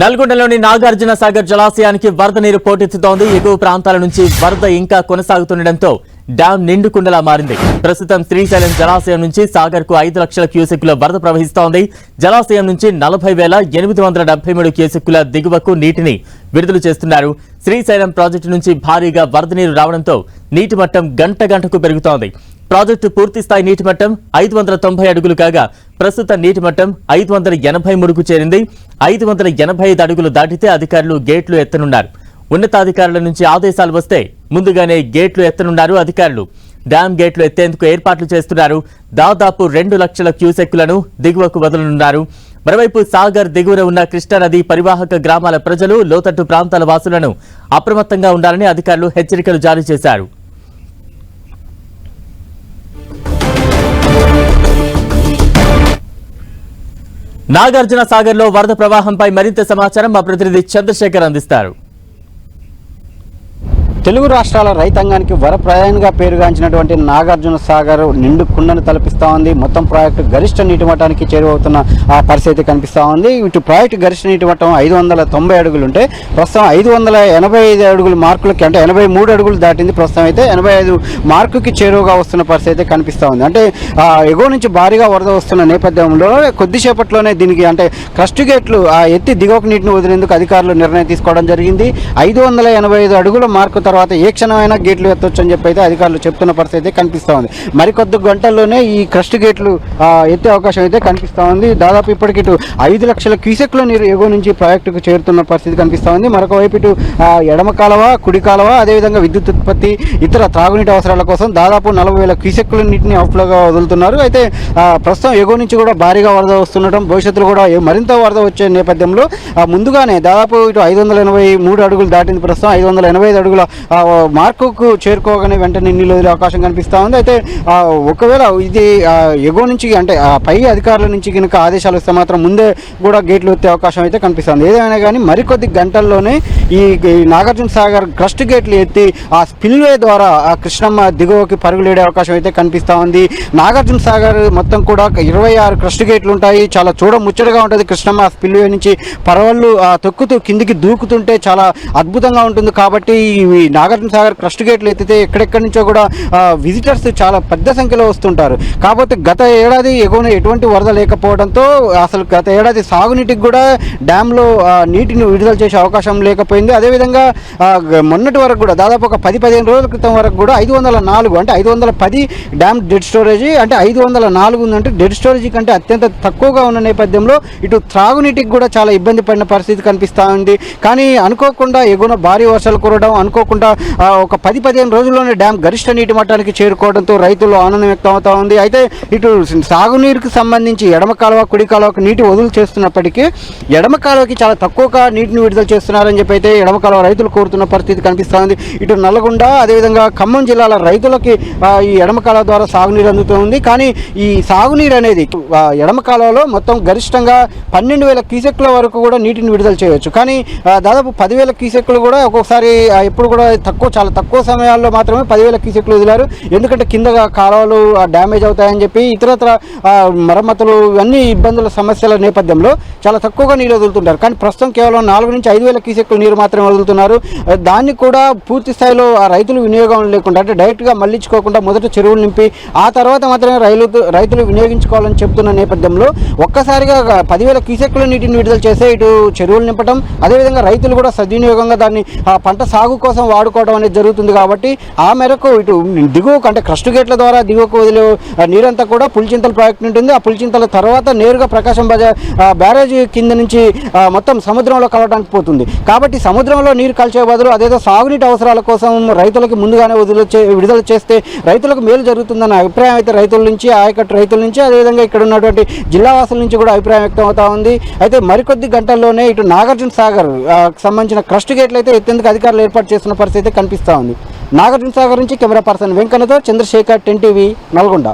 నల్గొండలోని నాగార్జున సాగర్ జలాశయానికి వరద నీరు పోటెత్తుతోంది. ఎగువ ప్రాంతాల నుంచి వరద ఇంకా కొనసాగుతుండటంతో డ్యాం నిండుకుండలా మారింది. ప్రస్తుతం శ్రీశైలం జలాశయం నుంచి సాగర్కు ఐదు లక్షల క్యూసెక్కుల వరద ప్రవహిస్తోంది. జలాశయం నుంచి నలభై వేల ఎనిమిది వందల డెబ్బై మూడు క్యూసెక్కుల దిగువకు నీటిని విడుదల చేస్తున్నారు. శ్రీశైలం ప్రాజెక్టు నుంచి భారీగా వరద నీరు రావడంతో నీటి మట్టం గంట గంటకు పెరుగుతోంది. ప్రాజెక్టు పూర్తిస్థాయి నీటి మట్టం ఐదు వందల తొంభై అడుగులు కాగా ప్రస్తుత నీటి మట్టం ఐదు వందల ఎనభై మూడుకు చేరింది. ఐదు వందల ఎనభై ఐదు అడుగులు దాటితే అధికారులు గేట్లు ఎత్తనున్నారు. ఉన్నతాధికారుల నుంచి ఆదేశాలు వస్తే ముందుగానే గేట్లు ఎత్తనున్నారు అధికారులు. డ్యాం గేట్లు ఎత్తేందుకు ఏర్పాట్లు చేస్తున్నారు. దాదాపు రెండు లక్షల క్యూసెక్కులను దిగువకు వదలనున్నారు. మరోవైపు సాగర్ దిగువన ఉన్న కృష్ణానది పరివాహక గ్రామాల ప్రజలు లోతట్టు ప్రాంతాల వాసులను అప్రమత్తంగా ఉండాలని అధికారులు హెచ్చరికలు జారీ చేశారు. నాగార్జున సాగర్లో వరద ప్రవాహంపై మరింత సమాచారం మా ప్రతినిధి చంద్రశేఖర్ అందిస్తారు. తెలుగు రాష్ట్రాల రైతాంగానికి వరప్రయాణంగా పేరుగాంచినటువంటి నాగార్జున సాగర్ నిండు కుండను తలపిస్తూ ఉంది. మొత్తం ప్రాజెక్టు గరిష్ట నీటి మట్టానికి చేరువవుతున్న ఆ పరిస్థితి కనిపిస్తూ ఉంది. ఇటు ప్రాజెక్టు గరిష్ట నీటి మట్టం ఐదు వందల తొంభై అడుగులు ఉంటే ప్రస్తుతం ఐదు వందల ఎనభై ఐదు అడుగులు మార్కులకి అంటే ఎనభై మూడు అడుగులు దాటింది. ప్రస్తుతం అయితే ఎనభై ఐదు మార్కుకి చేరువగా వస్తున్న పరిస్థితి అయితే ఉంది. అంటే ఆ, ఎగువ నుంచి భారీగా వరద వస్తున్న నేపథ్యంలో కొద్దిసేపట్లోనే దీనికి అంటే క్రస్ట్ గేట్లు ఆ ఎత్తి దిగువకు నీటిని వదిలేందుకు అధికారులు నిర్ణయం తీసుకోవడం జరిగింది. ఐదు వందల ఎనభై ఐదు అడుగుల మార్కు తర్వాత ఏ క్షణమైనా గేట్లు ఎత్తవచ్చు అని చెప్పి అయితే అధికారులు చెప్తున్న పరిస్థితి అయితే కనిపిస్తూ ఉంది. మరికొద్ది గంటల్లోనే ఈ క్రస్ట్ గేట్లు ఎత్తే అవకాశం అయితే కనిపిస్తూ ఉంది. దాదాపు ఇప్పటికి ఇటు ఐదు లక్షల క్యూసెక్ల నీరు ఎగువ నుంచి ప్రాజెక్టుకు చేరుతున్న పరిస్థితి కనిపిస్తూ ఉంది. మరొకవైపు ఇటు ఎడమ కాలువ కుడి కాలువ అదేవిధంగా విద్యుత్ ఉత్పత్తి ఇతర త్రాగునీటి అవసరాల కోసం దాదాపు నలభై వేల క్యూసెక్ల నీటిని అవుట్ఫ్లోగా వదులుతున్నారు. అయితే ప్రస్తుతం ఎగువ నుంచి కూడా భారీగా వరద వస్తుండటం భవిష్యత్తులో కూడా మరింత వరద వచ్చే నేపథ్యంలో ముందుగానే దాదాపు ఇటు ఐదు వందల ఎనభై మూడు అడుగులు దాటింది ప్రస్తుతం. ఐదు వందల ఎనభై ఐదు అడుగుల మార్కుకు చేరుకోగానే వెంటనే నీళ్ళు వదిలే అవకాశం కనిపిస్తూ ఉంది. అయితే ఒకవేళ ఇది ఎగువ నుంచి అంటే ఆ, పై అధికారుల నుంచి కనుక ఆదేశాలు వస్తే మాత్రం ముందే కూడా గేట్లు వచ్చే అవకాశం అయితే కనిపిస్తుంది ఏదైనా కానీ మరికొద్ది గంటల్లోనే ఈ నాగార్జున సాగర్ క్రస్ట్ గేట్లు ఎత్తి ఆ స్పిల్వే ద్వారా ఆ కృష్ణమ్మ దిగువకి పరుగులేడే అవకాశం అయితే కనిపిస్తూ ఉంది. నాగార్జున సాగర్ మొత్తం కూడా ఇరవై ఆరు క్రస్ట్ గేట్లు ఉంటాయి. చాలా చూడ ముచ్చటగా ఉంటుంది కృష్ణమ్మ ఆ స్పిల్వే నుంచి. పరవళ్ళు ఆ, తొక్కుతూ కిందికి దూకుతుంటే చాలా అద్భుతంగా ఉంటుంది కాబట్టి ఈ నాగార్జున సాగర్ క్రస్ట్ గేట్లు ఎత్తితే ఎక్కడెక్కడి నుంచో కూడా విజిటర్స్ చాలా పెద్ద సంఖ్యలో వస్తుంటారు. కాకపోతే గత ఏడాది ఎగువన ఎటువంటి వరద లేకపోవడంతో అసలు గత ఏడాది సాగునీటికి కూడా డ్యాంలో నీటిని విడుదల చేసే అవకాశం లేకపోయింది. అదేవిధంగా మొన్నటి వరకు కూడా దాదాపు ఒక పది పదిహేను రోజుల క్రితం వరకు కూడా ఐదు వందల నాలుగు అంటే ఐదు వందల పది డ్యామ్ డెడ్ స్టోరేజ్ అంటే ఐదు వందల నాలుగు ఉందంటే డెడ్ స్టోరేజ్ కంటే అత్యంత తక్కువగా ఉన్న నేపథ్యంలో ఇటు త్రాగునీటికి కూడా చాలా ఇబ్బంది పడిన పరిస్థితి కనిపిస్తూ ఉంది. కానీ అనుకోకుండా ఎగువన భారీ వర్షాలు కురవడం అనుకోకుండా ఒక పది పదిహేను రోజుల్లోనే డ్యామ్ గరిష్ట నీటి మట్టానికి చేరుకోవడంతో రైతులు ఆనందం వ్యక్తం అవుతూ ఉంది. అయితే ఇటు సాగునీరుకి సంబంధించి ఎడమ కాలువ కుడి కాలువకు నీటి వదులు చేస్తున్నప్పటికీ ఎడమ కాలువకి చాలా తక్కువగా నీటిని విడుదల చేస్తున్నారని చెప్పి అయితే ఎడమ కాలువ రైతులు కోరుతున్న పరిస్థితి కనిపిస్తోంది. ఇటు నల్లగొండ అదేవిధంగా ఖమ్మం జిల్లాల రైతులకి ఈ ఎడమ కాలువ ద్వారా సాగునీరు అందుతుంది. కానీ ఈ సాగునీరు అనేది ఆ, ఎడమ కాలువలో మొత్తం గరిష్టంగా పన్నెండు వేల క్యూసెక్ల వరకు కూడా నీటిని విడుదల చేయవచ్చు కానీ దాదాపు పదివేల క్యూసెక్లు కూడా ఒక్కొక్కసారి ఎప్పుడు కూడా తక్కువ చాలా తక్కువ సమయాల్లో మాత్రమే పదివేల క్యూసెక్లు వదిలారు. ఎందుకంటే కింద కాలువలు డ్యామేజ్ అవుతాయని చెప్పి ఇతరత్ర మరమ్మతులు ఇవన్నీ ఇబ్బందుల సమస్యల నేపథ్యంలో చాలా తక్కువగా నీళ్ళు వదులుతుంటారు. కానీ ప్రస్తుతం కేవలం నాలుగు నుంచి ఐదు వేల క్యూసెక్లు నీరు మాత్రమే వదులుతున్నారు. దాన్ని కూడా పూర్తి స్థాయిలో ఆ రైతులు వినియోగం లేకుండా అంటే డైరెక్ట్గా మళ్ళించుకోకుండా మొదట చెరువులు నింపి ఆ తర్వాత మాత్రమే రైలు రైతులు వినియోగించుకోవాలని చెప్తున్న నేపథ్యంలో ఒక్కసారిగా పదివేల క్యూసెక్ల నీటిని విడుదల చేసే ఇటు చెరువులు నింపడం అదేవిధంగా రైతులు కూడా సద్వినియోగంగా దాన్ని పంట సాగు కోసం వాడుకోవడం అనేది జరుగుతుంది కాబట్టి ఆ మేరకు ఇటు దిగువకు అంటే క్రస్ట్ గేట్ల ద్వారా దిగువకు వదిలే నీరంతా కూడా పులిచింతల ప్రాజెక్ట్ ఉంటుంది ఆ పులిచింతల తర్వాత నేరుగా ప్రకాశం బజార్ బ్యారేజ్ కింద నుంచి మొత్తం సముద్రంలో కలవడానికి పోతుంది. కాబట్టి సముద్రంలో నీరు కలిసే బదులు అదేదో సాగునీటి అవసరాల కోసం రైతులకి ముందుగానే వదిలి చే- విడుదల చేస్తే రైతులకు మేలు జరుగుతుందన్న అభిప్రాయం అయితే రైతుల నుంచి ఆయకట్టు రైతుల నుంచి అదేవిధంగా ఇక్కడ ఉన్నటువంటి జిల్లా వాసుల నుంచి కూడా అభిప్రాయం వ్యక్తం అవుతా ఉంది. అయితే మరికొద్ది గంటల్లోనే ఇటు నాగార్జున సాగర్ సంబంధించిన క్రస్ట్ గేట్లు అయితే ఎత్తేందుకు అధికారులు ఏర్పాటు చేస్తున్న పరిస్థితి అయితే కనిపిస్తూ ఉంది. నాగార్జున సాగర్ నుంచి కెమెరా పర్సన్ వెంకన్నతో చంద్రశేఖర్ టెన్ టీవీ నల్గొండ.